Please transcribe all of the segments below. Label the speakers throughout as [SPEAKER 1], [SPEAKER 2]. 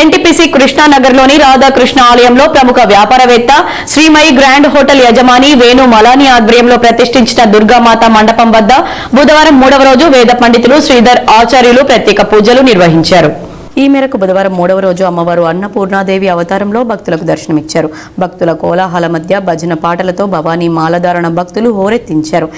[SPEAKER 1] NTPC కృష్ణానగర్లోని Radhakrishna ఆలయంలో ప్రముఖ వ్యాపారవేత్త శ్రీమయి గ్రాండ్ హోటల్ యజమాని వేణు మలాని ఆధ్వర్యంలో ప్రతిష్ఠించిన దుర్గామాత మండపం వద్ద బుధవారం మూడవ రోజు వేద పండితులు శ్రీధర్ ఆచార్యులు ప్రత్యేక పూజలు నిర్వహించారు. ఈ మేరకు బుధవారం మూడవ రోజు అమ్మవారు అన్నపూర్ణాదేవి అవతారంలో భక్తులకు దర్శనమిచ్చారు. భక్తుల కోలాహల మధ్య భజన పాటలతో భవానీ మాలధారణ భక్తులు హోరెత్తించారు.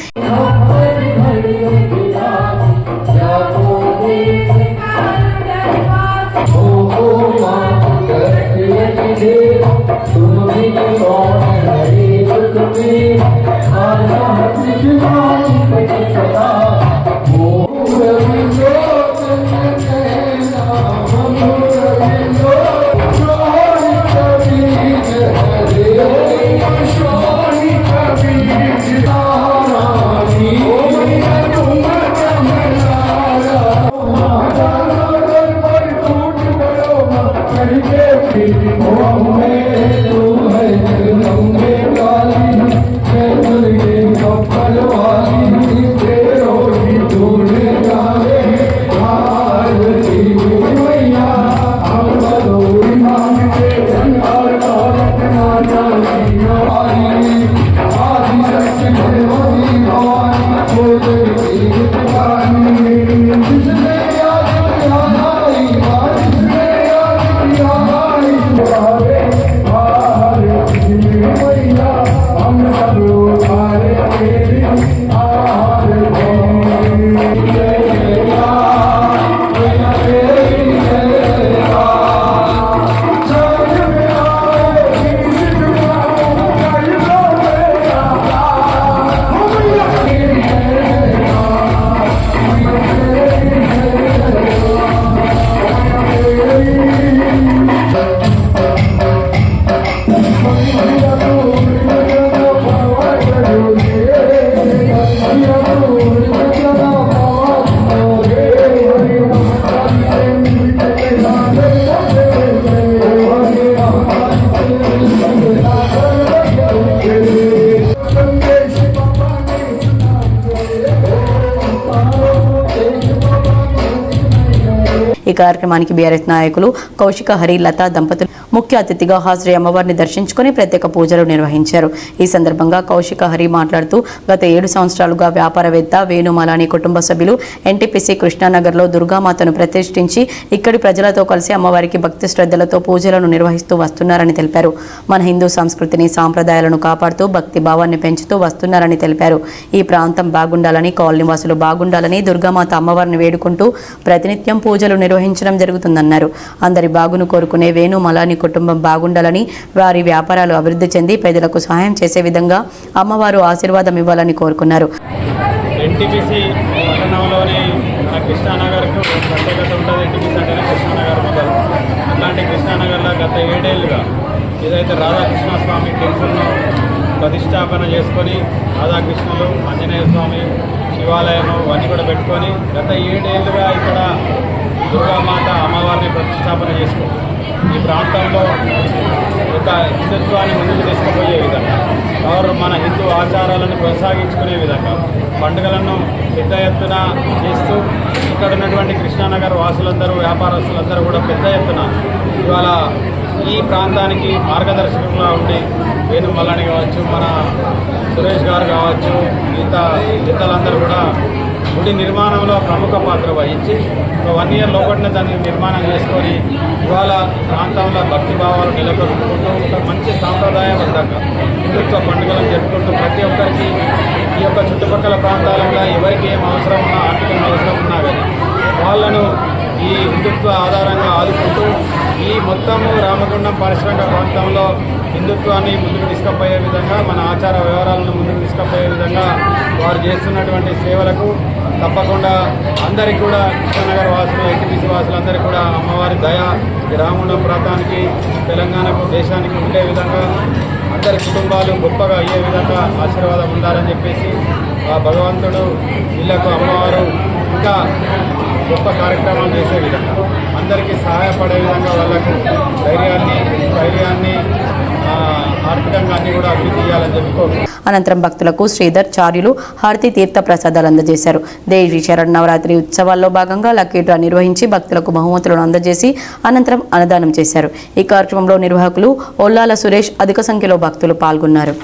[SPEAKER 1] Thank you. Oh. ఈ కార్యక్రమానికి బీఆర్ఎస్ నాయకులు కౌశిక హరి లతా దంపతులు ముఖ్య అతిథిగా హాజరై అమ్మవారిని దర్శించుకుని ప్రత్యేక పూజలు నిర్వహించారు. ఈ సందర్భంగా కౌశిక హరి మాట్లాడుతూ గత ఏడు సంవత్సరాలుగా వ్యాపారవేత్త వేణుమలాని కుటుంబ సభ్యులు ఎన్టీపీసీ కృష్ణానగర్లో దుర్గామాతను ప్రతిష్ఠించి ఇక్కడి ప్రజలతో కలిసి అమ్మవారికి భక్తి శ్రద్ధలతో పూజలను నిర్వహిస్తూ వస్తున్నారని తెలిపారు. మన హిందూ సంస్కృతిని సాంప్రదాయాలను కాపాడుతూ భక్తి భావాన్ని పెంచుతూ వస్తున్నారని తెలిపారు. ఈ ప్రాంతం బాగుండాలని కాలనీ వాసులు బాగుండాలని దుర్గామాత అమ్మవారిని వేడుకుంటూ ప్రతినిత్యం పూజలు నిర్వహించడం జరుగుతుందన్నారు. అందరి బాగును కోరుకునే వేణు మలాని కుటుంబం బాగుండాలని వారి వ్యాపారాలు అభివృద్ధి చెంది పేదలకు సహాయం చేసే విధంగా అమ్మవారు ఆశీర్వాదం ఇవ్వాలని కోరుకున్నారు.
[SPEAKER 2] ఎన్టీపీసీ పట్టణంలోని కృష్ణానగర్ కృష్ణానగర్లో గత ఏడేళ్ళుగా ఏదైతే రాధాకృష్ణ స్వామి టెంపుల్ను ప్రతిష్టాపన చేసుకొని రాధాకృష్ణులు ఆంజనేయ స్వామి శివాలయం అన్నీ కూడా పెట్టుకొని గత ఏడేళ్ళుగా ఇక్కడ దుర్గామాత అమ్మవారిని ప్రతిష్టాపన చేసుకుంది ఈ ప్రాంతంలో ఒక హిందుత్వాన్ని ముందుకు తీసుకుపోయే విధంగా వారు మన హిందూ ఆచారాలను కొనసాగించుకునే విధంగా పండుగలను పెద్ద ఎత్తున చేస్తూ ఇక్కడ ఉన్నటువంటి కృష్ణానగర్ వాసులందరూ వ్యాపారస్తులందరూ కూడా పెద్ద ఎత్తున ఇవాళ ఈ ప్రాంతానికి మార్గదర్శకులుగా ఉండి వేణుమల్లాని కావచ్చు మన సురేష్ గారు కావచ్చు మిగతా ఇతరులందరూ కూడా గుడి నిర్మాణంలో ప్రముఖ పాత్ర వహించి ఒక వన్ ఇయర్ లోపలనే దాన్ని నిర్మాణం చేసుకొని ఇవాళ ప్రాంతంలో భక్తి భావాలు నెలకొల్పుకుంటూ ఒక మంచి సాంప్రదాయబద్ధంగా హిందుత్వ పండుగలను జరుపుకుంటూ ప్రతి ఒక్కరికి ఈ యొక్క చుట్టుపక్కల ప్రాంతాలలో ఎవరికి ఏం అవసరం ఉన్నా ఆర్థిక అవసరం ఉన్నా కానీ వాళ్ళను ఈ హిందుత్వ ఆధారంగా ఆదుకుంటూ ఈ మొత్తము రామగుండం పారిశ్రామిక ప్రాంతంలో హిందుత్వాన్ని ముందుకు తీసుకుపోయే విధంగా మన ఆచార వ్యవహారాలను ముందుకు తీసుకుపోయే విధంగా వారు చేస్తున్నటువంటి సేవలకు తప్పకుండా అందరికీ కూడా కృష్ణనగర్ వాసులు ఎన్టీపీసీ వాసులందరికీ కూడా అమ్మవారి దయ రాముడు ప్రాంతానికి తెలంగాణకు దేశానికి ఉండే విధంగా అందరి కుటుంబాలు గొప్పగా అయ్యే విధంగా ఆశీర్వాదం ఉండాలని చెప్పేసి ఆ భగవంతుడు ఇళ్ళకు అమ్మవారు ఇంకా గొప్ప కార్యక్రమాలు చేసే విధంగా అందరికీ సహాయపడే విధంగా వాళ్ళకు ధైర్యాన్ని ధైర్యాన్ని
[SPEAKER 1] అనంతరం భక్తులకు శ్రీధర్ చార్యులు హారతి తీర్థ ప్రసాదాలు అందజేశారు. దేవి శరణ్ నవరాత్రి ఉత్సవాల్లో భాగంగా లక్కీ నిర్వహించి భక్తులకు బహుమతులను అందజేసి అనంతరం అన్నదానం చేశారు. ఈ కార్యక్రమంలో నిర్వాహకులు ఒల్లాల సురేష్ అధిక సంఖ్యలో భక్తులు పాల్గొన్నారు.